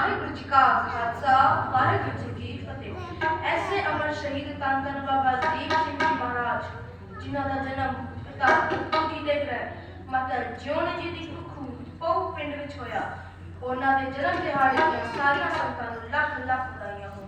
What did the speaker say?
ਵਾਹਿਗੁਰੂ ਜੀ ਕਾ ਖਾਲਸਾ, ਵਾਹਿਗੁਰੂ ਜੀ ਕੀ ਫਤਿਹ। ਐਸੇ ਅਮਰ ਸ਼ਹੀਦ ਤਨ ਤਨ ਬਾਬਾ ਦੀਪ ਸਿੰਘ ਜੀ ਮਹਾਰਾਜ, ਜਿਨ੍ਹਾਂ ਦਾ ਜਨਮ ਪਿਤਾ ਕੁੱਤੀ ਦੇ ਘਰ ਮਤਰ ਜਿਉਣ ਜੀ ਦੀ ਕੁੱਖੂ ਪਉ ਪਿੰਡ ਵਿੱਚ ਹੋਇਆ। ਉਹਨਾਂ ਦੇ ਜਨਮ ਦਿਹਾੜੇ ਦੀਆਂ ਸਾਰੀਆਂ ਸੰਤਾਂ ਨੂੰ ਲੱਖ ਲੱਖ ਵਧਾਈਆਂ ਹੋਣ।